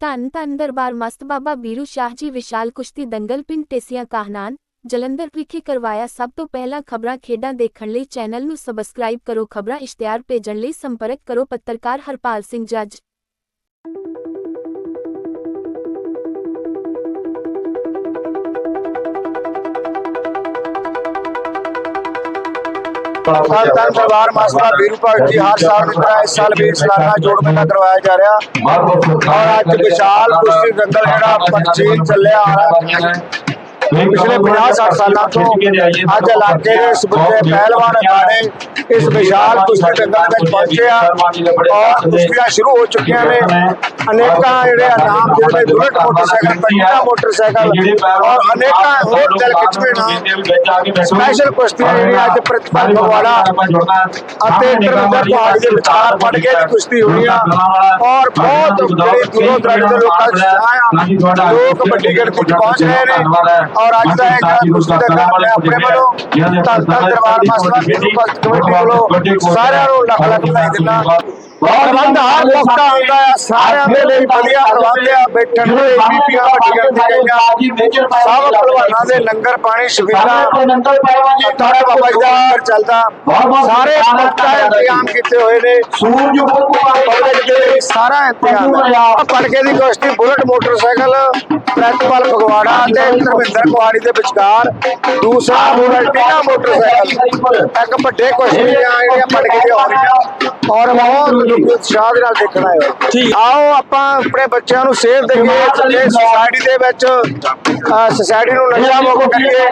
ਧੰਨ ਧੰਨ ਦਰਬਾਰ ਮਸਤ ਬਾਬਾ ਬੀਰੂ ਸ਼ਾਹ ਜੀ ਵਿਸ਼ਾਲ ਕੁਸ਼ਤੀ ਦੰਗਲ ਪਿੰਡ ਟੇਸੀਆਂ ਕਾਹਨਾਨ, ਜਲੰਧਰ ਵਿਖੇ ਕਰਵਾਇਆ ਸਭ ਤੋਂ ਪਹਿਲਾਂ ਖਬਰਾਂ ਖੇਡਾਂ ਦੇਖਣ ਲਈ ਚੈਨਲ ਨੂੰ ਸਬਸਕ੍ਰਾਈਬ ਕਰੋ, ਖਬਰਾਂ ਇਸ਼ਤਿਹਾਰ ਭੇਜਣ ਲਈ ਸੰਪਰਕ ਕਰੋ, ਪੱਤਰਕਾਰ ਹਰਪਾਲ ਸਿੰਘ ਜੱਜ। ਧੰਨ ਦਰਬਾਰ ਮਾਸਟਰ ਵੀਰੂ ਭਗਤ ਜੀ ਹਰ ਸਾਲ ਦੀ ਤਰ੍ਹਾਂ ਇਸ ਸਾਲ ਵੀ ਸਾਲਾਨਾ ਜੋੜ ਮੇਲਾ ਕਰਵਾਇਆ ਜਾ ਰਿਹਾ। ਔਰ ਅੱਜ ਵਿਸ਼ਾਲ ਕੁਸ਼ਤੀ ਦੰਗਲ ਜਿਹੜਾ ਪਰਚੀਨ ਚੱਲਿਆ ਆ ਰਿਹਾ। ਪਿਛਲੇ 50 60 ਸਾਲਾਂ ਤੋਂ ਅੱਜ ਇਲਾਕੇ ਦੇ ਸਬੁੱਤੇ ਪਹਿਲਵਾਨ ਅਖਾੜੇ ਇਸ ਵਿਸ਼ਾਲ ਕੁਸ਼ਤੀ ਦੰਗਲ ਵਿੱਚ ਪਹੁੰਚੇ ਆ ਔਰ ਕੁਸ਼ਤੀਆਂ ਸ਼ੁਰੂ ਹੋ ਚੁੱਕੀਆਂ ਨੇ। ਅਨੇਕਾਂ ਜਿਹੜੇ ਨਾਮ ਜਿਹੜੇ ਬੁਲਟ ਮੋਟਰਸਾਈਕਲ ਪੰਜਾ ਮੋਟਰਸਾਈਕਲ ਔਰ ਅਨੇਕਾਂ ਹੋਰ ਦਿਲ ਖਿੱਚਵੇਂ ਨਾਮ ਸਪੈਸ਼ਲ ਕੁਸ਼ਤੀਆਂ ਜਿਹੜੀਆਂ ਅੱਜ ਪ੍ਰਤਿਪਾਲ ਫਗਵਾੜਾ ਅਤੇ ਇੰਟਰਵਿੰਦਰ ਪਹਾੜੀ ਦੇ ਵਿਚਾਰ ਪੜ ਕੇ ਕੁਸ਼ਤੀ ਹੋਈ ਆ। ਔਰ ਬਹੁਤ ਜਿਹੜੇ ਦੂਰੋਂ ਦਰਾਡੇ ਦੇ ਲੋਕਾਂ ਦਾ ਉਤਸ਼ਾਹ ਆ ਲੋਕ ਵੱਡੀ ਗਿਣਤੀ ਚ ਪਹੁੰਚ ਰਹੇ ਨੇ ਔਰ ਅੱਜ ਦਾ ਇਹ ਕੁਸ਼ਤੀ ਦਾ ਕੰਮ ਮੈਂ ਆਪਣੇ ਵੱਲੋਂ ਧੰਨ ਧੰਨ ਦਰਬਾਰ ਮਾਸਟਰ ਬੀਰੂ ਭਗਤ ਕਮੇਟੀ ਵੱਲੋਂ ਸਾਰਿਆਂ ਨੂੰ ਲੱਖ ਲੱਖ ਵਧਾਈ ਦਿੰਦਾ ਪ੍ਰਬੰਧ ਮੌਕਾ ਹੁੰਦਾ ਹੈ। ਸਾਰਿਆਂ ਦੇ ਲਈ ਵਧੀਆ ਪ੍ਰਬੰਧ ਆ ਬੈਠਣ ਦੇ ਬੀਬੀਆਂ ਵੱਡੀਆਂ ਤੇ ਗਈਆਂ ਸਭ ਭਲਵਾਨਾਂ ਦੇ ਲੰਗਰ ਪਾਣੀ ਸ਼ਬੀਲਾਂ ਤੁਹਾਡੇ ਬਾਬਾ ਜੀ ਦਾ ਚੱਲਦਾ। ਸਾਰੇ ਮੌਕਾ ਇੰਤਜ਼ਾਮ ਕੀਤੇ ਹੋਏ ਨੇ। ਸੂਰਜ ਦੇ ਲਈ ਸਾਰਾ ਇੰਤਜ਼ਾਮ ਪੜਕੇ ਦੀ ਕੁਸ਼ਤੀ ਬੁਲਟ ਮੋਟਰਸਾਈਕਲ ਪ੍ਰੈਤਪਾਲ ਫਗਵਾੜਾ ਤੇ ਧਰਮਿੰਦਰ ਕੁਆੜੀ ਦੇ ਵਿਚਕਾਰ। ਦੂਸਰਾ ਮੋਟਰਟੀਨਾ ਮੋਟਰਸਾਈਕਲ। ਇੱਕ ਵੱਡੇ ਕੁਸ਼ਤੀਆਂ ਜਿਹੜੀਆਂ ਪੜਕੇ ਦੀਆਂ ਹੋ ਰਹੀਆਂ ਔਰ ਬਹੁਤ ਲੋਕ ਉਤਸ਼ਾਹ ਦੇ ਨਾਲ ਦੇਖਣਾ ਹੈ। ਆਓ ਆਪਾਂ ਆਪਣੇ ਬੱਚਿਆਂ ਨੂੰ ਸੇਧ ਦੇਈਏ ਤੇ ਸੋਸਾਇਟੀ ਦੇ ਵਿੱਚ ਸੋਸਾਇਟੀ ਨੂੰ ਨਸ਼ਾ ਮੁਕਤ ਕਰੀਏ।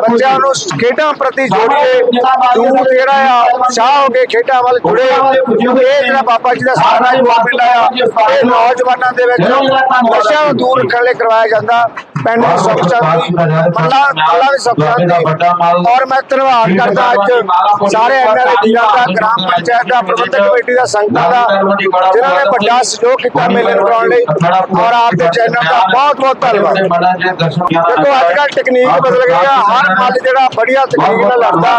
ਬੱਚਿਆਂ ਨੂੰ ਖੇਡਾਂ ਪ੍ਰਤੀ ਜੋੜੀਏ। ਯੂਥ ਜਿਹੜਾ ਆ? ਉਤਸ਼ਾਹ ਹੋ ਕੇ ਖੇਡਾਂ ਵੱਲ ਜੁੜੇ। ਇਹ ਜਿਹੜਾ ਬਾਬਾ ਜੀ ਦਾ ਸਾਰਾ ਹੀ ਮਾਮਲਾ ਆ ਇਹ ਨੌਜਵਾਨਾਂ ਦੇ ਵਿੱਚ ਨਸ਼ਿਆਂ ਨੂੰ ਦੂਰ ਰੱਖਣ ਲਈ ਕਰਵਾਇਆ ਜਾਂਦਾ। ਪਿੰਡ ਦੀ ਸੁੱਖ ਸ਼ਾਂਤੀ ਮੱਲਾ ਮੱਲਾ ਦੀ ਸੁੱਖ ਸ਼ਾਂਤੀ ਔਰ ਮੈਂ ਧੰਨਵਾਦ ਕਰਦਾ ਅੱਜ ਸਾਰੇ ਐਮਐਲਏ ਵੀਰਾਂ ਦਾ ਗ੍ਰਾਮ ਪੰਚਾਇਤ ਦਾ ਪ੍ਰਬੰਧਕ ਕਮੇਟੀ ਦਾ ਸੰਗਤਾਂ ਦਾ ਜਿਨ੍ਹਾਂ ਨੇ ਵੱਡਾ ਸਹਿਯੋਗ ਕੀਤਾ ਮੇਲੇ ਨੂੰ ਕਰਾਉਣ ਲਈ ਔਰ ਆਪ ਦੇ ਚੈਨਲ ਦਾ ਬਹੁਤ ਬਹੁਤ ਧੰਨਵਾਦ ਦੇਖੋ ਅੱਜ ਕੱਲ੍ਹ ਟੈਕਨੀਕ ਬਦਲ ਗਈ ਆ ਹਰ ਮੱਲ ਜਿਹੜਾ ਬੜੀਆ ਤਕਨੀਕ ਨਾਲ ਲੜਦਾ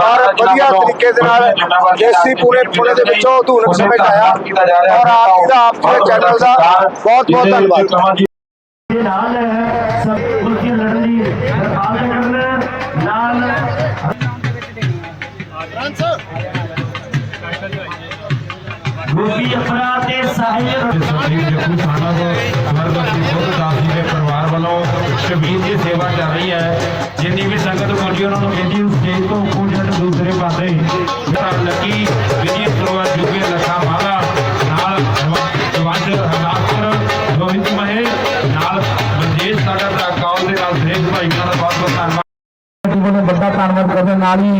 ਔਰ ਵਧੀਆ ਤਰੀਕੇ ਦੇ ਨਾਲ ਦੇਸੀ ਪੂਰੇ ਪੂਰੇ ਦੇ ਵਿੱਚੋਂ ਧੂਨਕ ਸਮੇਂ ਆਇਆ ਔਰ ਆਪ ਜੀ ਦਾ ਆਪ ਜੀ ਦੇ ਚੈਨਲ ਦਾ ਬਹੁਤ ਬਹੁਤ ਧੰਨਵਾਦ ਦੇ ਨਾਲ ਸਭ ਕੁਰਸੀ ਲੜਨ ਦੀ ਦਰਖਾਸਤ ਕਰਨਾ ਨਾਲ ਗੋਪੀ ਅਪਰਾ ਤੇ ਸਾਹਿਬ ਸਰਦੀਪ ਜੱਗੂ ਸਾਨਾ ਤੋਂ ਅਮਰਬਤੀ ਬੁੱਧ ਦਾਸ ਜੀ ਦੇ ਪਰਿਵਾਰ ਵੱਲੋਂ ਸ਼ਬੀਰ ਦੀ ਸੇਵਾ ਚੱਲ ਰਹੀ ਹੈ ਜਿੰਨੀ ਵੀ ਸੰਗਤ ਪਹੁੰਚੀ ਉਹਨਾਂ ਨੂੰ ਬੇਨਤੀ ਸਟੇਜ ਤੋਂ ਉੱਪਰ ਜੱਟ ਦੂਸਰੇ ਪਾਸੇ ਧਰ ਲੱਗੀ ਵਿਜੇ ਸਰੋਵਰ ਜੁਗੇ ਧੰਨਵਾਦ ਕਰਦੇ ਨਾਲ ਹੀ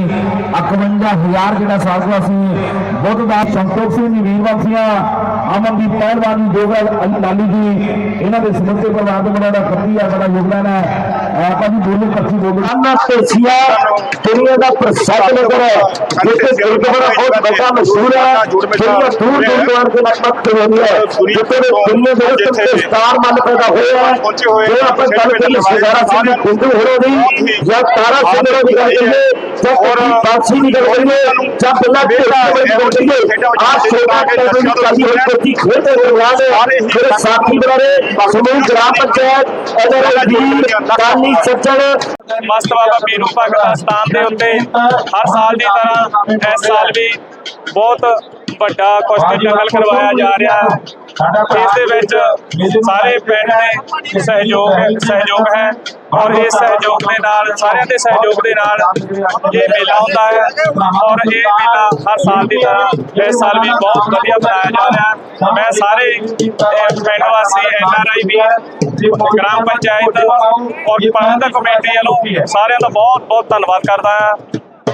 51000 ਜਿਹੜਾ ਸਾਥ ਅਸੀਂ ਬੁੱਧ ਦਾ ਸੰਤੋਖ ਸਿੰਘ ਜੀ ਵੀਰਵਾਸੀਆਂ ਅਮਨਦੀਪ ਪਹਿਲਵਾਨ ਜੀ ਜੋਗਲ ਅਲੀ ਲਾਲੀ ਜੀ, ਇਹਨਾਂ ਦੇ ਸਮੁੱਚੇ ਪਰਿਵਾਰ ਦੇ ਬੜਾ ਖੱਤੀ ਆ, ਬੜਾ ਯੋਗਦਾਨ ਹੈ। ਆਪਾਂ ਜੀ ਬੋਲੋ ਕੱਚੀ ਬੋਲੋ ਅੰਨਾ ਤੇਸੀਆ ਦੁਨੀਆ ਦਾ ਪ੍ਰਸਿੱਧ ਨਗਰ ਜਿੱਥੇ ਗੁਰਦੁਆਰਾ ਬਹੁਤ ਵੱਡਾ ਮਸ਼ਹੂਰ ਹੈ ਦੁਨੀਆ ਦੂਰ ਦੂਰ ਤੋਂ ਕੇ ਨਤਮਸਤਕ ਹੋਈ ਹੈ ਜਿੱਥੇ ਦੁਨੀਆ ਦੇ ਵਿੱਚ ਤੇ ਸਟਾਰ ਮਨ ਪੈਦਾ ਹੋਇਆ ਹੈ ਜੇ ਆਪਾਂ ਗੱਲ ਕਰੀਏ ਸਰਦਾਰਾ ਸਿੰਘ ਦੀ ਖੁੰਦੂ ਹੋਰੋ ਦੀ ਜਾਂ ਤਾਰਾ ਸਿੰਘ ਦੀ ਗੱਲ ਕਰੀਏ ਜਾਂ ਹੋਰ ਬਾਦਸ਼ਾਹ ਦੀ ਗੱਲ ਕਰੀਏ ਜਾਂ ਬਿੱਲਾ ਢੇਲਾ ਦੀ ਗੱਲ ਕਰੀਏ ਆ ਛੋਟਾ ਕਦਮ ਦੀ ਚੱਲੀ ਹੋਈ ਕੁਰਸੀ ਖੇਡਦੇ ਦਰਵਾਨ ਮੇਰੇ ਸਾਥੀ ਬਰਾਰੇ ਸਮੂਹ ਗ੍ਰਾਮ ਪੰਚਾਇਤ ਅਦਰ ਵੀਰ ਕਾਲੀ ਸੱਜਣ ਮਸਤ ਬਾਬਾ ਬੀਰੂ ਭਗਤ ਦਾ ਸਥਾਨ ਦੇ ਉੱਤੇ ਹਰ ਸਾਲ ਦੀ ਤਰ੍ਹਾਂ ਇਸ ਸਾਲ ਵੀ ਬਹੁਤ ਵੱਡਾ ਕੁਸ਼ਤੀ ਦੰਗਲ ਕਰਵਾਇਆ ਜਾ ਰਿਹਾ। ਹੈ ਇਸ ਦੇ ਵਿੱਚ ਸਾਰੇ ਪਿੰਡ ਦੇ ਸਹਿਯੋਗ ਸਹਿਯੋਗ ਹੈ ਔਰ ਇਸ ਸਹਿਯੋਗ ਦੇ ਨਾਲ, ਸਾਰਿਆਂ ਦੇ ਸਹਿਯੋਗ ਦੇ ਨਾਲ ਇਹ ਮੇਲਾ ਹੁੰਦਾ ਹੈ। ਔਰ ਇਹ ਮੇਲਾ ਹਰ ਸਾਲ ਦੀ ਤਰ੍ਹਾਂ ਇਸ ਸਾਲ ਵੀ ਬਹੁਤ ਵਧੀਆ ਮਨਾਇਆ ਜਾ ਰਿਹਾ। ਹੈ ਮੈਂ ਸਾਰੇ ਪਿੰਡ ਵਾਸੀ, ਐਨ ਆਰ ਆਈ ਵੀ, ਗ੍ਰਾਮ ਪੰਚਾਇਤ, ਔਰ ਪ੍ਰਬੰਧਕ ਕਮੇਟੀ ਵੱਲੋਂ ਸਾਰਿਆਂ ਦਾ ਬਹੁਤ ਬਹੁਤ ਧੰਨਵਾਦ ਕਰਦਾ ਹਾਂ।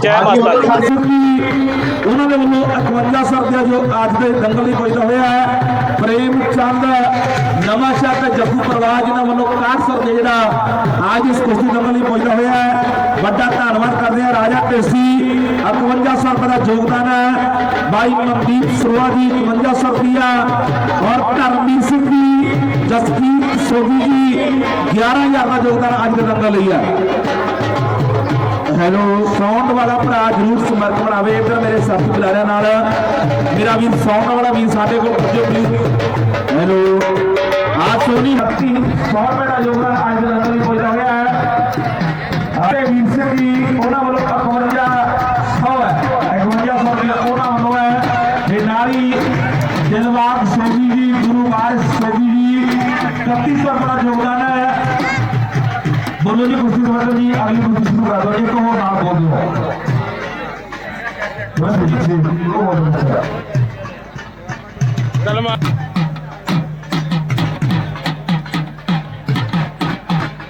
ਜੈ ਮਾਤਾ ਦੀ। ਉਹਨਾਂ ਦੇ ਵੱਲੋਂ 51 ਸਰਦਿਆ ਜੋ ਅੱਜ ਦੇ ਦੰਗਲ ਲਈ ਪੁੱਜਦਾ ਹੋਇਆ ਹੈ ਪ੍ਰੇਮ ਚੰਦ ਨਵਾਂ ਸ਼ਾਹ ਤੇ ਜੱਫੂ ਪਰਵਾਜ ਜਿਨ੍ਹਾਂ ਵੱਲੋਂ 61 ਸਰਦੇ ਜਿਹੜਾ ਅੱਜ ਇਸ ਕੁਸ਼ਤੀ ਦੰਗਲ ਲਈ ਪੁੱਜਦਾ ਹੋਇਆ ਹੈ ਵੱਡਾ ਧੰਨਵਾਦ ਕਰਦੇ ਹਾਂ ਰਾਜਾ ਢੇਸੀ 51 ਸਰਦ ਦਾ ਯੋਗਦਾਨ ਹੈ ਬਾਈ ਮਨਦੀਪ ਸਰਵਾ ਜੀ 51 ਸਰਦੀਆ ਔਰ ਧਰਮਵੀਰ ਸਿੰਘ ਜੀ ਜਸਪੀਤ ਸੋਢੀ ਜੀ 11000 ਦਾ ਯੋਗਦਾਨ ਅੱਜ ਦੇ ਦੰਗਲ ਲਈ ਹੈ। ਹੈਲੋ ਸਾਊਂਡ ਵਾਲਾ ਭਰਾ ਜਰੂਰ ਸਮਰਥ ਬਣਾਵੇ ਇੱਧਰ ਮੇਰੇ ਸਾਥੀ ਬੁਲਾਰਿਆਂ ਨਾਲ। ਮੇਰਾ ਵੀਰ ਸਾਊਂਡ ਵਾਲਾ ਵੀਰ ਸਾਡੇ ਕੋਲ ਪੁੱਜੋ ਪਲੀਜ਼ ਹੈਲੋ ਆ ਸੋਨੀ ਹੱਤੀ 100 ਰੁਪਏ ਦਾ ਯੋਗਦਾਨ ਅੱਜ ਦੇ ਅੰਦਰ ਹੀ ਹੋਇਆ ਹੈ ਅਤੇ ਵੀਰ ਸਿੰਘ ਜੀ, ਉਹਨਾਂ ਬੋਲੋ ਜੀ ਕੁਰਸੀ ਤੋਂ ਜੀ ਅਗਲੀ ਕੁਰਸੀ ਸ਼ੁਰੂ ਕਰ ਦਿਓ ਇੱਕ ਹੋਰ ਨਾਲ ਬੋਲ ਦਿਓ ਬਸ ਜੀ ਜੀ ਉਹ ਬੋਲ ਦਿਓ ਕਲਮਾ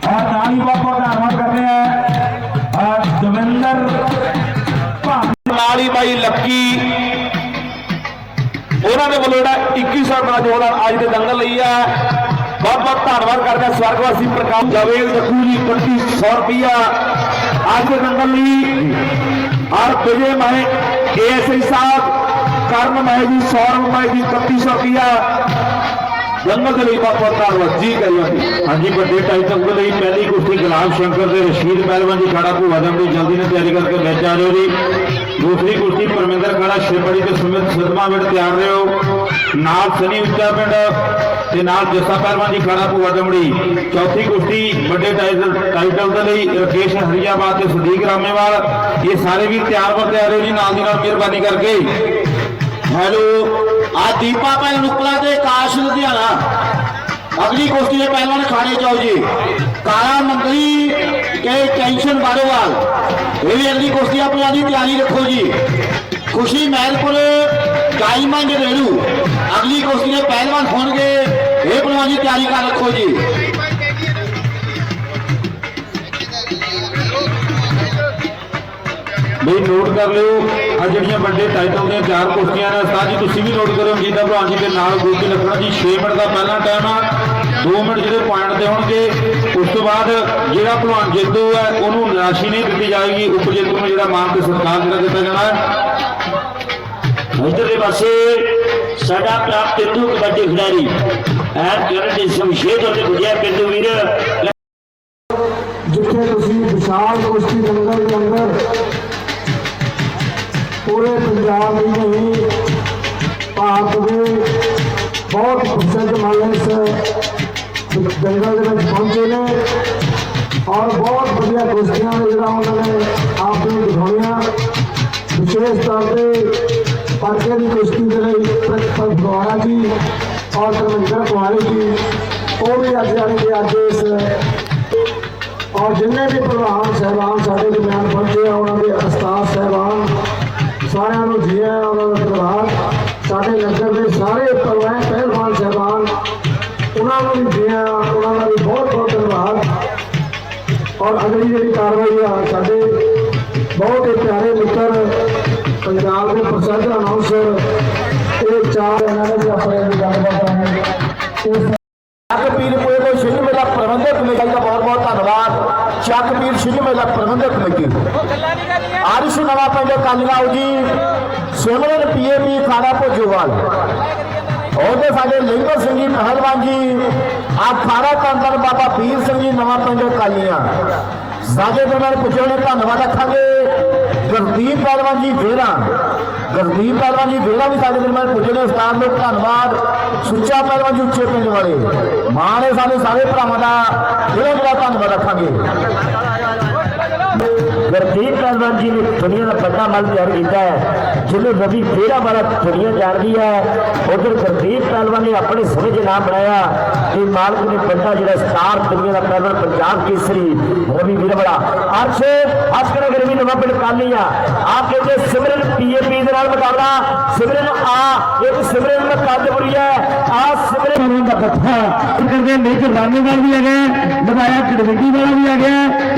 और नानी बाबा का धन्यवाद करते हैं और दविंदर ਨਾਲੀ ਬਾਈ ਲੱਕੀ ਉਹਨਾਂ ਦੇ ਵੱਲੋਂ ਜਿਹੜਾ 2100 ਰੁਪਏ ਦਾ ਯੋਗਦਾਨ ਅੱਜ ਦੇ ਦੰਗਲ ਲਈ ਹੈ ਬਹੁਤ ਬਹੁਤ ਧੰਨਵਾਦ ਕਰਦੇ ਸਵਰਗਵਾਸੀ ਪ੍ਰਕਾਸ਼ ਜਵੇਦ ਜੱਗੂ ਜੀ 2500 ਰੁਪਇਆ ਅੱਜ ਦੇ ਲਈ ਔਰ ਵਿਜੇ ਮਹਿ ਏਐਸਆਈ ਸਾਹਿਬ, ਕਰਨ ਮਹਿ ਜੀ ਸੌਰਵ ਮਹਿ ਜੀ 3100 ਰੁਪਇਆ ਜੰਗਲ ਦੇ ਲਈ ਬਹੁਤ ਬਹੁਤ ਧੰਨਵਾਦ। ਜੀ ਕਰਿਓ ਹਾਂਜੀ, ਵੱਡੇ ਟਾਈਟਲ ਦੇ ਲਈ ਪਹਿਲੀ ਕੁਸ਼ਤੀ ਗੁਲਾਬ ਸ਼ੰਕਰ ਦੇ ਰਸ਼ੀਦ ਪਹਿਲਵਾਨ ਜੀ ਖਾੜਾ ਭੂਆ ਦਮ ਦੀ ਜਲਦੀ ਨਾਲ ਤਿਆਰੀ ਕਰਕੇ ਵਿੱਚ ਆ ਜਾਓ ਜੀ। ਦੂਸਰੀ ਕੁਸ਼ਤੀ ਪਰਮਿੰਦਰ ਖਾੜਾ ਸ਼ੇਪੜੀ ਤੇ ਸੁਮਿਤ ਸਦਮਾ ਵਿੱਚ ਤਿਆਰ ਹੋ। ਨਾਲ ਸਨੀ ਉੱਚਾ ਪਿੰਡ ਤੇ ਨਾਲ ਜੱਸਾ ਪਹਿਲਵਾਨ ਜੀ ਖਾੜਾ ਭੂਆ ਜਮੜੀ ਚੌਥੀ ਕੁਸ਼ਤੀ, ਵੱਡੇ ਟਾਈਟਲ ਟਾਈਟਲ ਦੇ ਲਈ ਰਕੇਸ਼ ਹਰੀਆਬਾਦ ਤੇ ਸਦੀਕ ਰਾਮੇਵਾਲ। ਇਹ ਸਾਰੇ ਵੀ ਤਿਆਰ ਵਰ ਤਿਆਰ ਹੋ ਜੀ, ਨਾਲ ਦੀ ਨਾਲ ਮਿਹਰਬਾਨੀ ਕਰਕੇ। ਹੈਲੋ, ਆ ਦੀਪਾ ਭੈਣ ਨੁਕਲਾ ਤੇ ਕਾਸ਼ ਲੁਧਿਆਣਾ। ਅਗਲੀ ਕੁਸ਼ਤੀ ਦੇ ਪਹਿਲਵਾਨ ਖਾਣੇ ਚਾਓ ਜੀ। ਕਾਲਾ ਮੰਗਲੀ ਕੇ ਟੈਂਸ਼ਨ ਬਾਰੋਵਾਲ। ਇਹ ਵੀ ਅਗਲੀ ਕੁਸ਼ਤੀ ਆਪਣੀ ਦੀ ਤਿਆਰੀ ਰੱਖੋ ਜੀ। ਖੁਸ਼ੀ ਮਹਿਲਪੁਰ ਡਾਇਮੰਡ ਰੇੜੂ। ਅਗਲੀ ਕੁਸ਼ਤੀ ਦੇ ਪਹਿਲਵਾਨ ਹੋਣਗੇ ਇਹ ਪਹਿਲਵਾਨ ਦੀ ਤਿਆਰੀ ਕਰ ਰੱਖੋ ਜੀ। ਬਈ ਨੋਟ ਕਰ ਲਿਓ ਆ ਜਿਹੜੀਆਂ ਵੱਡੇ ਟਾਈਟਲ ਦੀਆਂ ਚਾਰ ਕੁਸ਼ਤੀਆਂ ਨੇ, ਉਸਤਾਦ ਜੀ, ਤੁਸੀਂ ਵੀ ਨੋਟ ਕਰਿਓ ਜੀਤਾ ਭਲਵਾਨ ਜੀ ਦੇ ਨਾਲ ਗੋਪੀ ਲਖਣਾ ਜੀ 6 ਮਿੰਟ ਦਾ ਪਹਿਲਾ ਟਾਈਮ ਆ 2 ਮਿੰਟ ਜਿਹੜੇ ਪੁਆਇੰਟ ਤੇ ਹੋਣਗੇ, ਉਸ ਤੋਂ ਬਾਅਦ ਜਿਹੜਾ ਭਲਵਾਨ ਜੇਤੂ ਹੈ, ਉਹਨੂੰ ਰਾਸ਼ੀ ਨਹੀਂ ਦਿੱਤੀ ਜਾਏਗੀ ਉਪ ਜੇਤੂ ਨੂੰ ਜਿਹੜਾ ਮਾਨ ਤੇ ਸਤਿਕਾਰ ਜਿਹੜਾ ਦਿੱਤਾ ਜਾਣਾ ਹੈ। ਇਧਰਲੇ ਪਾਸੇ ਸਾਡਾ ਪ੍ਰਾਪਤ ਪਿੰਡੂ ਕਬੱਡੀ ਖਿਡਾਰੀ ਐਨ ਕਰਨ ਦੇ ਸ਼ਮਸ਼ੇਰ ਤੇ ਗੁਜਿਆ ਪਿੰਡੂ ਵੀਰ ਜਿੱਥੇ ਤੁਸੀਂ ਵਿਸ਼ਾਲ ਕੁਸ਼ਤੀ ਦੰਗਲ ਦੇ ਅੰਦਰ ਪੂਰੇ ਪੰਜਾਬ ਹੀ ਨਹੀਂ ਭਾਰਤ ਦੇ ਬਹੁਤ ਪ੍ਰਸਿੱਧ ਮਾਲੇ ਇਸ ਦੰਗਲ ਦੇ ਵਿੱਚ ਪਹੁੰਚੇ ਨੇ ਔਰ ਬਹੁਤ ਵਧੀਆ ਕੁਸ਼ਤੀਆਂ ਨੇ ਜਿਹੜਾ ਉਹਨਾਂ ਨੇ ਆਪ ਨੂੰ ਦਿਖਾਉਣੀਆਂ ਵਿਸ਼ੇਸ਼ ਤੌਰ ਤੇ ਪਰਕੇ ਦੀ ਕੁਸ਼ਤੀ ਦੇ ਲਈ ਪ੍ਰਤਪਾਲ ਫਗਵਾੜਾ ਜੀ ਔਰ ਧਰਮਿੰਦਰ ਕੁਮਾਰੀ ਜੀ, ਉਹ ਵੀ ਅੱਜ ਆਣਗੇ ਅੱਜ ਇਸ, ਔਰ ਜਿੰਨੇ ਵੀ ਪ੍ਰਧਾਨ ਸਹਿਬਾਨ ਸਾਡੇ ਦਰਮਿਆਨ ਪਹੁੰਚੇ ਆ, ਉਹਨਾਂ ਦੇ ਉਸਤਾਦ ਸਹਿਬਾਨ ਸਾਰਿਆਂ ਨੂੰ ਜੀ ਆਇਆਂ, ਉਹਨਾਂ ਦਾ ਧੰਨਵਾਦ ਸਾਡੇ ਨਗਰ ਦੇ ਸਾਰੇ ਪਰਵਾਹ ਪਹਿਲਵਾਨ ਸਹਿਬਾਨ, ਉਹਨਾਂ ਨੂੰ ਵੀ ਜੀ ਆਇਆਂ, ਉਹਨਾਂ ਦਾ ਵੀ ਬਹੁਤ ਬਹੁਤ ਧੰਨਵਾਦ। ਔਰ ਅਗਲੀ ਜਿਹੜੀ ਕਾਰਵਾਈ ਆ, ਸਾਡੇ ਬਹੁਤ ਹੀ ਪਿਆਰੇ ਮਿੱਤਰ, ਪੰਜਾਬ ਦੇ ਪ੍ਰਸਿੱਧ ਅਨਾਉਂਸਰ ਚਾਰ ਇਹਨਾਂ ਨੇ ਵੀ ਆਪਣੇ ਦੀ ਗੱਲਬਾਤ ਕਰਨੀ ਇਸ ਚੱਕ ਪੀਰ ਕੋਏ ਕੋ ਸ਼ਿੰਝ ਮੇਲਾ ਪ੍ਰਬੰਧਕ ਕਮੇਟੀ ਦਾ ਬਹੁਤ ਬਹੁਤ ਧੰਨਵਾਦ। ਚੱਕ ਪੀਰ ਸ਼ਿੰਝ ਮੇਲਾ ਪ੍ਰਬੰਧਕ ਕਮੇਟੀ। ਆਰਿਸ਼ ਨਵਾਂ ਪਿੰਡ ਕਾਲੀਆਓ ਜੀ, ਸਿਮਰਨ ਪੀਏਪੀ ਖਾਣਾ ਭੋਜੋਵਾਲ। ਉਹਦੇ ਸਾਡੇ ਲਿੰਗਰ ਸਿੰਘ ਜੀ ਪਹਿਲਵਾਨ ਜੀ ਆ ਖਾਣਾ ਕੰਦਰ ਬਾਬਾ ਪੀਰ ਸਿੰਘ ਜੀ ਨਵਾਂ ਪਿੰਡ ਕਾਲੀਆਂ। ਸਾਡੇ ਦੇ ਨਾਲ ਪੁੱਛੋ ਨੇ ਧੰਨਵਾਦ ਰੱਖਾਂਗੇ। ਗੁਰਦੀਪ ਪਹਿਲਵਾਨ ਜੀ ਵੇਰਾ ਗੁਰਦੀਪ ਪਹਿਲਵਾਨ ਜੀ ਵੇਲਾ ਵੀ ਸਾਡੇ ਦੇ ਨਾਲ ਪੁੱਛੇ ਨੇ ਉਸਤਾਦ ਲੋਕ ਧੰਨਵਾਦ। ਸੁੱਚਾ ਪਹਿਲਵਾਨ ਜੀ, ਉੱਚੇ ਪਿੰਡ ਵਾਲੇ। ਮਾਂ ਨੇ ਸਾਡੇ ਸਾਰੇ ਭਰਾਵਾਂ ਦਾ ਜਿਹੜਾ ਜਿਹੜਾ ਧੰਨਵਾਦ ਰੱਖਾਂਗੇ। ਗੁਰਦੀਪ ਪਹਿਲਵਾਨ ਜੀ ਨੇ ਦੁਨੀਆ ਦਾ ਵੱਡਾ ਮੱਲ ਤਿਆਰ ਕੀਤਾ ਹੈ, ਜਿਹਨੂੰ ਰਵੀ ਫੇਰਾ ਵਾਲਾ ਦੁਨੀਆ ਜਾਣਦੀ ਹੈ, ਉਧਰ ਗੁਰਦੀਪ ਪਹਿਲਵਾਨ ਨੇ ਆਪਣੇ ਸਮੇਂ 'ਚ ਨਾਮ ਬਣਾਇਆ, ਤੇ ਮਾਲਕ ਨੇ ਬੰਦਾ ਜਿਹੜਾ ਸਟਾਰ ਦੁਨੀਆ ਦਾ ਪਹਿਲਵਾਨ ਪੰਜਾਬ ਕੇਸਰੀ, ਰਵੀ ਵੀਰ ਵਾਲਾ ਅਰਸ਼ ਅਸਕਰ ਗਰਮੀ ਨਵਾਂ ਪਿੰਡ ਕਾਲੀਆ ਆ। ਕਹਿੰਦੇ ਸਿਮਰਨ ਪੀਏਪੀ ਦੇ ਨਾਲ ਮੁਕਾਬਲਾ, ਸਿਮਰਨ ਆ, ਇੱਕ ਸਿਮਰਨ ਮਕਾਦਪੁਰੀ ਕੱਦ ਆ ਹੈ। ਦਾ ਇਕੱਠਾ ਕਰਦੇ ਮੇਜਰ ਰਾਮੇਵਾਲ ਵੀ ਹੈਗੇ ਲਗਾਇਆ ਕੜਵੰਡੀ ਵਾਲਾ ਵੀ ਹੈਗਾ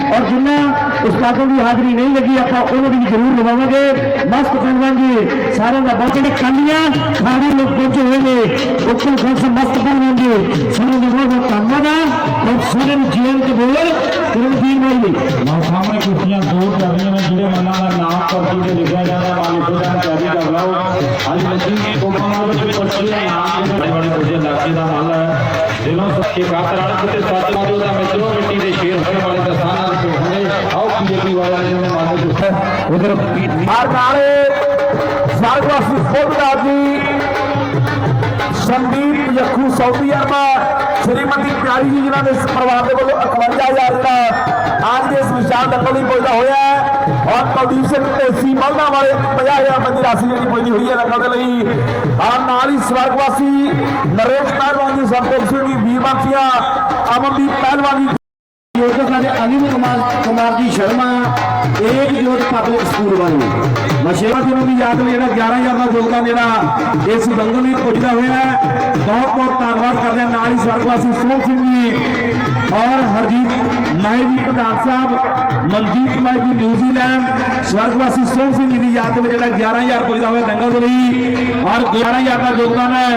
ਔਰ ਜਿੰਨਾ ਉਸਤਾਦੋਂ ਦੀ ਹਾਜ਼ਰੀ ਨਹੀਂ ਲੱਗੀ ਆਪਾਂ ਉਹਨਾਂ ਦੀ ਵੀ ਜ਼ਰੂਰ ਲਵਾਵਾਂਗੇ ਮਸਤ ਪਹਿਲਵਾਨ ਜੀ ਸਾਰਿਆਂ ਦਾ ਬਹੁਤ ਜਿਹੜੇ ਕਾਲੀਆਂ ਸਾਰੇ ਲੋਕ ਪਹੁੰਚੇ ਹੋਏ ਨੇ ਉੱਪਰ ਖਾਸ ਮਸਤ ਪਹਿਲਵਾਨ ਜੀ ਸਾਰਿਆਂ ਦਾ ਬਹੁਤ ਬਹੁਤ ਧੰਨਵਾਦ ਹੈ ਔਰ ਸਾਰਿਆਂ ਨੂੰ ਜੀਵਨ ਤੇ ਬੋਲ ਕਰਮਦੀਨ ਭਾਈ ਜੀ ਲਓ ਸਾਹਮਣੇ ਕੁਸ਼ਤੀਆਂ ਦੋ ਚੱਲ ਰਹੀਆਂ ਨੇ ਜਿਹੜੇ ਮਨਾਂ ਦਾ ਨਾਮ ਪਰਚੀ ਤੇ ਲਿਖਿਆ ਜਾਂਦਾ ਮਾਲਿਕ ਦਾ ਤਿਆਰੀ ਕਰ ਲਓ ਅੱਜ ਲੱਗੀ ਕੋਪਾਂ ਵਿੱਚ ਪਰਚੀ ਦਾ ਨਾਮ ਜਿਹੜੇ ਬੜੇ ਬੜੇ ਨਾਲ ਦਿਲੋਂ ਸੱਚੇ ਕਾਤਰਾਲ ਕਿਤੇ ਸੱਚ ਮੌਜੂਦ ਹੈ ਮਿੱਤਰੋ, ਮਿੱਟੀ ਦੇ ਸ਼ੇਰ ਹੋਣ ਵਾਲੇ ਦਸਾਨਾਂ ਦੇ ਹੋਣੇ। ਆਓ ਬੀਜੇਪੀ ਵਾਲਿਆਂ ਨੇ ਉਹਨੇ ਦਿੱਤਾ ਉਧਰ ਹਰ ਨਾਲੇ ਸਰਗਵਾਸੀ ਫੌਜਦਾਰ ਜੀ, ਸੰਦੀਪ ਯਖੂ ਸਾਊਦੀ ਅਰਬਾ, ਸ਼੍ਰੀਮਤੀ ਪਿਆਰੀ ਜੀ, ਜਿਨ੍ਹਾਂ ਦੇ ਪਰਿਵਾਰ ਦੇ ਵੱਲੋਂ 51000 ਜਿਹੜਾ ਅੱਜ ਦੇ ਇਸ ਵਿਸ਼ਾਲ ਦੰਗਲ ਲਈ ਪੁੱਜਦਾ ਹੋਇਆ ਔਰ ਕੁਲਦੀਪ ਸਿੰਘ ਢੇਸੀ ਮਲਨਾ ਵਾਲੇ 50000 ਰੁਪਏ ਦੀ ਰਾਸ਼ੀ ਜਿਹੜੀ ਪੁੱਜਦੀ ਹੋਈ ਹੈ ਦੰਗਲ ਦੇ ਲਈ। ਔਰ ਨਾਲ ਹੀ ਸਵਰਗਵਾਸੀ ਨਰੇਸ਼ ਪਹਿਲਵਾਨ ਜੀ ਸੰਤੋਖ ਸਿੰਘ ਜੀ, ਵੀਰ ਬਾਸੀਆ ਅਮਨਦੀਪ ਪਹਿਲਵਾਨ ਜੀ। ਸਾਡੇ ਅਨਿਲ ਕੁਮਾਰ ਕੁਮਾਰ ਜੀ ਸ਼ਰਮਾ ਏਕ ਜੋਤ ਪਬਲਿਕ ਸਕੂਲ ਵਾਲੇ। ਮਸ਼ੇਵਾ ਜੀ ਨੂੰ ਵੀ ਯਾਦ ਵਿੱਚ ਜਿਹੜਾ 11000 ਦਾ ਯੋਗਦਾਨ ਜਿਹੜਾ ਇਸ ਦੰਗਲ ਲਈ ਪੁੱਜਦਾ ਹੋਇਆ ਹੈ, ਬਹੁਤ ਬਹੁਤ ਧੰਨਵਾਦ ਕਰਦੇ ਹਾਂ ਨਾਲ ਹੀ ਸਵਰਗਵਾਸੀ ਸੋਹਣ ਸਿੰਘ ਜੀ ਔਰ ਹਰਜੀਤ ਮਾਈ ਜੀ ਪ੍ਰਧਾਨ ਸਾਹਿਬ, ਮਨਜੀਤ ਮਾਈ ਜੀ ਨਿਊਜ਼ੀਲੈਂਡ। ਸਵਰਗਵਾਸੀ ਸੋਹਣ ਸਿੰਘ ਜੀ ਦੀ ਯਾਦ ਦੇ ਵਿੱਚ ਜਿਹੜਾ 11000 ਪੁੱਜਦਾ ਹੋਇਆ ਦੰਗਲ ਦੇ ਲਈ ਔਰ 11000 ਦਾ ਯੋਗਦਾਨ ਹੈ।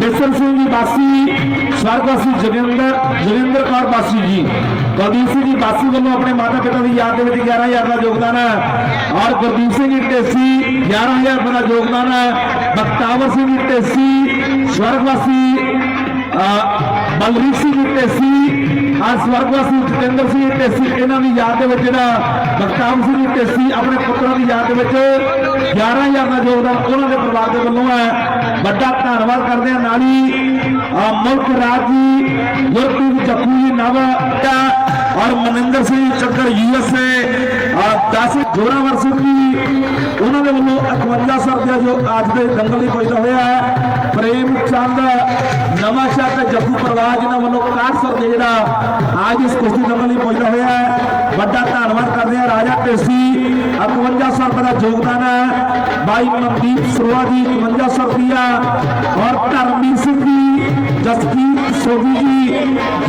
ਸਵਰਗਵਾਸੀ ਸਿੰਘ ਜੀ ਬਾਸੀ ਸਵਰਗਵਾਸੀ ਜਗਿੰਦਰ ਜਗਿੰਦਰ ਕੌਰ ਬਾਸੀ ਜੀ। ਕੁਲਦੀਪ ਸਿੰਘ ਜੀ ਬਾਸੀ ਵੱਲੋਂ ਆਪਣੇ ਮਾਤਾ ਪਿਤਾ ਦੀ ਯਾਦ ਦੇ ਵਿੱਚ 11000 ਦਾ ਯੋਗਦਾਨ ਹੈ ਔਰ ਗੁਰਦੀਪ ਸਿੰਘ ਜੀ ਢੇਸੀ 11000 ਰੁਪਏ ਦਾ ਯੋਗਦਾਨ ਹੈ। ਬਖਤਾਵਰ ਸਿੰਘ ਜੀ ਢੇਸੀ ਸਵਰਗਵਾਸੀ ਅਹ, ਸਿੰਘ ਜੀ ਢੇਸੀ ਆ ਸਵਰਗਵਾਸੀ ਜਤਿੰਦਰ ਸਿੰਘ ਢੇਸੀ ਇਹਨਾਂ ਦੀ ਯਾਦ ਦੇ ਵਿੱਚ ਜਿਹੜਾ ਬਖਤਾਵਰ ਸਿੰਘ ਜੀ ਢੇਸੀ ਆਪਣੇ ਪੁੱਤਰਾਂ ਦੀ ਯਾਦ ਦੇ ਵਿੱਚ 11000 ਦਾ ਯੋਗਦਾਨ ਉਹਨਾਂ ਦੇ ਪਰਿਵਾਰ ਦੇ ਵੱਲੋਂ ਹੈ। ਵੱਡਾ ਧੰਨਵਾਦ ਕਰਦੇ ਹਾਂ ਨਾਲ ਹੀ ਮੁਲਕ ਰਾਜ ਜੀ ਗੁਰਪ੍ਰੀਤ ਜੱਪੂ ਜੀ ਨਵਾਂ ਔਰ ਮਨਿੰਦਰ ਸਿੰਘ ਚੱਕਰ ਯੂਐਸਏ 10 ਜੋਰਾਵਰ ਸਿੰਘ ਜੀ, ਉਹਨਾਂ ਦੇ ਵੱਲੋਂ 51 ਸਰ ਦਾ ਜੋ ਅੱਜ ਦੇ ਦੰਗਲ ਲਈ ਪੁੱਜਦਾ ਹੋਇਆ ਹੈ। ਪ੍ਰੇਮ ਚੰਦ, ਨਵਾਂ ਸ਼ਾਹ ਤੇ ਜੱਫੂ ਪਰਵਾਜ ਜਿਨ੍ਹਾਂ ਵੱਲੋਂ 61 ਸਰ ਦੇ ਜਿਹੜਾ ਅੱਜ ਇਸ ਕੁਸ਼ਤੀ ਦੰਗਲ ਲਈ ਪੁੱਜਦਾ ਹੋਇਆ ਹੈ। ਵੱਡਾ ਧੰਨਵਾਦ ਕਰਦੇ ਹਾਂ ਰਾਜਾ ਢੇਸੀ 51 ਸਰ ਦਾ ਯੋਗਦਾਨ ਹੈ। ਬਾਈ ਮਨਦੀਪ ਸਰਵਾ ਜੀ 51 ਸਰ ਰੁਪਇਆ ਔਰ ਧਰਮਵੀਰ ਸਿੰਘ ਜੀ ਜਸਕੀਰ ਸੋਢੀ ਜੀ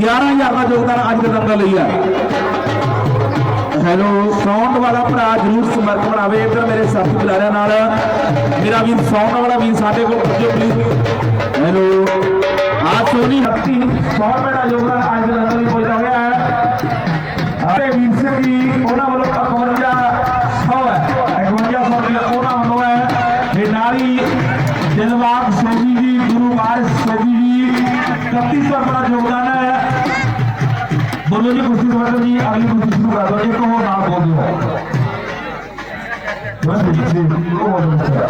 11000 ਦਾ ਯੋਗਦਾਨ ਅੱਜ ਦੇ ਦੰਗਲ ਲਈ ਹੈ ਹੈਲੋ ਸਾਊਂਡ ਵਾਲਾ ਭਰਾ ਜਰੂਰ ਸਮਰਥ ਬਣਾਵੇ। ਇੱਧਰ ਮੇਰੇ ਸਾਥੀ ਬੁਲਾਰਿਆਂ ਨਾਲ, ਮੇਰਾ ਵੀਰ ਸਾਊਂਡ ਵਾਲਾ ਵੀਰ ਸਾਡੇ ਕੋਲ ਪੁੱਜੋ ਪਲੀਜ਼ ਹੈਲੋ, ਆ ਸੋਨੀ ਹੱਤੀ 100 ਰੁਪਏ ਦਾ ਯੋਗਦਾਨ ਅੱਜ ਦੇ ਦੰਗਲ ਲਈ ਪੁੱਜਦਾ ਹੋਇਆ। ਹੈ ਅਤੇ ਵੀਰ ਬੋਲੋ ਜੀ ਕੁਰਸੀ ਤੋਂ ਜੀ ਅਗਲੀ ਕੁਰਸੀ ਸ਼ੁਰੂ ਕਰ ਦਿਓ ਇੱਕ ਹੋਰ ਨਾਲ ਬੋਲ ਦਿਓ। ਬਸ ਜੀ ਜੀ ਉਹ ਬੋਲ ਦਿਓ।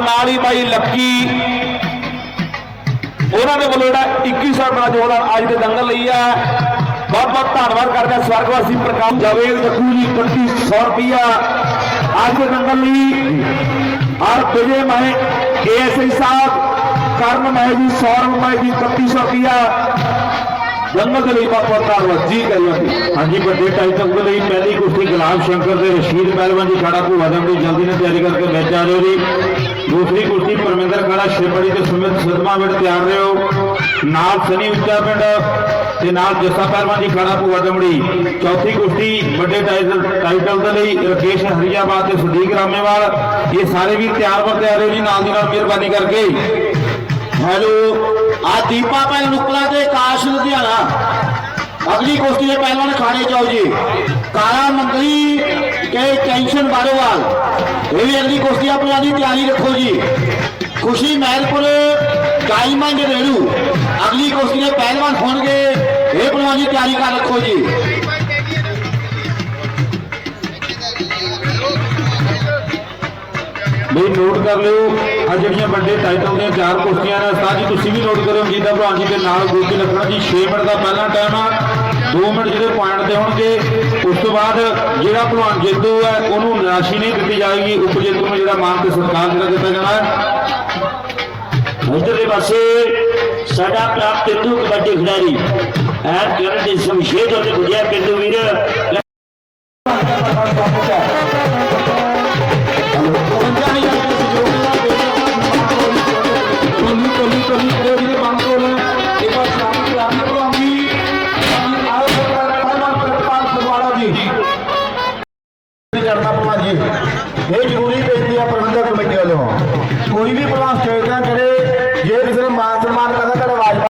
ਨਾਲ ਹੀ ਬਾਈ ਲੱਕੀ। ਉਹਨਾਂ ਦੇ ਵੱਲੋਂ ਜਿਹੜਾ 2100 ਰੁਪਏ ਦਾ ਯੋਗਦਾਨ ਅੱਜ ਦੇ ਦੰਗਲ ਲਈ ਆ। ਬਹੁਤ ਬਹੁਤ ਧੰਨਵਾਦ ਕਰਦੇ ਹਾਂ ਸਵਰਗਵਾਸੀ ਪ੍ਰਕਾਸ਼ ਜਾਵੇਦ ਜੱਗੂ ਜੀ 3100 ਰੁਪਇਆ ਅੱਜ ਦੇ ਲਈ ਔਰ ਵਿਜੇ ਮਹਿ ਏਐਸਆਈ ਸਾਹਿਬ, ਕਰਨ ਮਹਿ ਜੀ, ਸੌਰਵ ਮਹਿ ਜੀ 3100 ਰੁਪਇਆ ਜੰਗਲ ਦੇ ਲਈ ਬਹੁਤ ਬਹੁਤ ਧੰਨਵਾਦ। ਜੀ ਕਰਿਆ ਹਾਂਜੀ, ਵੱਡੇ ਟਾਈਟਲ ਦੇ ਲਈ ਪਹਿਲੀ ਕੁਸ਼ਤੀ ਗੁਲਾਬ ਸ਼ੰਕਰ ਦੇ ਰਸ਼ੀਦ ਪਹਿਲਵਾਨ ਜੀ, ਖਾੜਾ ਭੂਆ ਦਮ ਦੀ ਜਲਦੀ ਨਾਲ ਤਿਆਰੀ ਕਰਕੇ ਵਿੱਚ ਆ ਜਾਓ ਜੀ। ਦੂਸਰੀ ਕੁਸ਼ਤੀ ਪਰਮਿੰਦਰ ਖਾੜਾ ਸ਼ਿਵੜੀ ਤੇ ਸੁਮਿਤ ਸਦਮਾ ਵਿੱਚ ਤਿਆਰ ਰਹੋ। ਨਾਲ ਸਨੀ ਉੱਚਾ ਪਿੰਡ ਤੇ ਨਾਲ ਜੱਸਾ ਪਹਿਲਵਾਨ ਜੀ ਖਾੜਾ ਭੂਆ ਦਮੜੀ ਚੌਥੀ ਕੁਸ਼ਤੀ ਵੱਡੇ ਟਾਈਟਲ ਦੇ ਲਈ ਰਕੇਸ਼ ਹਰੀਆਬਾਦ ਤੇ ਸਦੀਕ ਰਾਮੇਵਾਲ। ਇਹ ਸਾਰੇ ਵੀ ਤਿਆਰ ਵਰ ਤਿਆਰ ਰਹੋ ਜੀ, ਨਾਲ ਦੀ ਨਾਲ ਮਿਹਰਬਾਨੀ ਕਰਕੇ। ਹੈਲੋ, ਆ ਦੀਪਾ ਭੈਣ ਨੁਕਲਾ ਤੇ ਕਾਸ਼ ਲੁਧਿਆਣਾ। ਅਗਲੀ ਕੁਸ਼ਤੀ ਦੇ ਪਹਿਲਵਾਨ ਖਾਣੇ ਜਾਓ ਜੀ। ਕਾਲਾ ਮੰਗਲੀ ਕੇ ਟੈਂਸ਼ਨ ਬਾਰੋਵਾਲ ਇਹ ਵੀ ਅਗਲੀ ਕੁਸ਼ਤੀ ਆਪਣੀ ਦੀ ਤਿਆਰੀ ਰੱਖੋ ਜੀ। ਖੁਸ਼ੀ ਮਹਿਲਪੁਰ ਡਾਇਮੰਡ ਰੇੜੂ ਅਗਲੀ ਕੁਸ਼ਤੀ ਦੇ ਪਹਿਲਵਾਨ ਹੋਣਗੇ। ਇਹ ਪਹਿਲਵਾਨ ਦੀ ਤਿਆਰੀ ਕਰ ਰੱਖੋ ਜੀ। ਵੀ ਨੋਟ ਕਰ ਲਿਓ। ਆ ਜਿਹੜੀਆਂ ਵੱਡੇ ਟਾਈਟਲ ਦੀਆਂ ਚਾਰ ਕੁਸ਼ਤੀਆਂ ਨੇ, ਉਸਤਾਦ ਤੁਸੀਂ ਵੀ ਨੋਟ ਕਰਿਓ। ਦਾ ਭਲਵਾਨ ਜੀ ਦੇ ਨਾਲ ਗੋਪੀ ਲੱਖਣਾ ਜੀ 6 ਮਿੰਟ ਦਾ ਪਹਿਲਾ ਟਾਈਮ ਆ। 2 ਮਿੰਟ ਜਿਹੜੇ ਪੁਆਇੰਟ ਤੇ ਹੋਣਗੇ ਉਸ ਤੋਂ ਬਾਅਦ ਜਿਹੜਾ ਭਲਵਾਨ ਜੇਤੂ ਹੈ, ਉਹਨੂੰ ਰਾਸ਼ੀ ਨਹੀਂ ਦਿੱਤੀ ਜਾਏਗੀ। ਉਪ ਜੇਤੂ ਨੂੰ ਜਿਹੜਾ ਮਾਨ ਤੇ ਸਤਿਕਾਰ ਜਿਹੜਾ ਦਿੱਤਾ ਜਾਣਾ ਹੈ। ਇਧਰਲੇ ਪਾਸੇ ਸਾਡਾ ਪ੍ਰਾਪਤ ਪਿੰਡੂ ਕਬੱਡੀ ਖਿਡਾਰੀ ਐਰ ਕਰਨ ਦੇ ਸਮਸ਼ੇਦ ਉਹਦੇ ਗੁਜਿਆ ਪਿੰਡੂ ਵੀਰ।